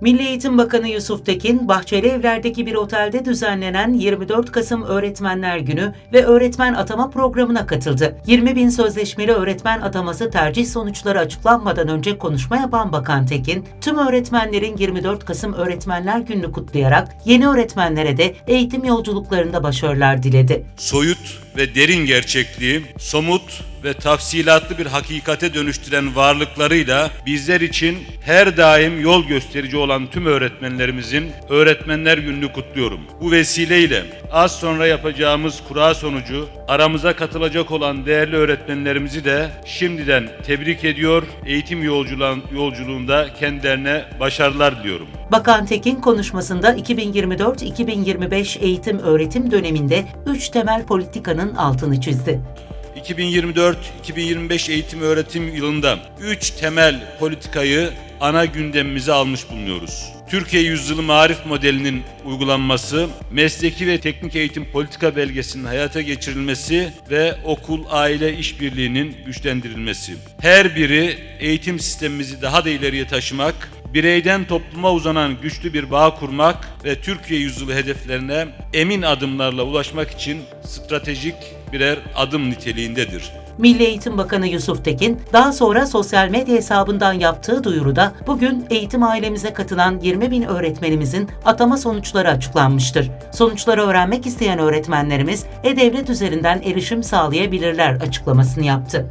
Milli Eğitim Bakanı Yusuf Tekin, Bahçeli Evler'deki bir otelde düzenlenen 24 Kasım Öğretmenler Günü ve öğretmen atama programına katıldı. 20 bin sözleşmeli öğretmen ataması tercih sonuçları açıklanmadan önce konuşma yapan Bakan Tekin, tüm öğretmenlerin 24 Kasım Öğretmenler Günü'nü kutlayarak yeni öğretmenlere de eğitim yolculuklarında başarılar diledi. soyut ve derin gerçekliği, somut ve tafsilatlı bir hakikate dönüştüren varlıklarıyla bizler için her daim yol gösterici olan tüm öğretmenlerimizin Öğretmenler Günü'nü kutluyorum. Bu vesileyle az sonra yapacağımız kura sonucu aramıza katılacak olan değerli öğretmenlerimizi de şimdiden tebrik ediyor. Eğitim yolculuğun- yolculuğunda kendilerine başarılar diliyorum. Bakan Tekin konuşmasında 2024-2025 eğitim öğretim döneminde 3 temel politikanın altını çizdi. 2024-2025 eğitim öğretim yılında 3 temel politikayı ana gündemimize almış bulunuyoruz. Türkiye Yüzyılı Marif Modeli'nin uygulanması, mesleki ve teknik eğitim politika belgesinin hayata geçirilmesi ve okul-aile işbirliğinin güçlendirilmesi. Her biri eğitim sistemimizi daha da ileriye taşımak, bireyden topluma uzanan güçlü bir bağ kurmak ve Türkiye yüzyılı hedeflerine emin adımlarla ulaşmak için stratejik birer adım niteliğindedir. Milli Eğitim Bakanı Yusuf Tekin, daha sonra sosyal medya hesabından yaptığı duyuruda bugün eğitim ailemize katılan 20 bin öğretmenimizin atama sonuçları açıklanmıştır. Sonuçları öğrenmek isteyen öğretmenlerimiz e-devlet üzerinden erişim sağlayabilirler açıklamasını yaptı.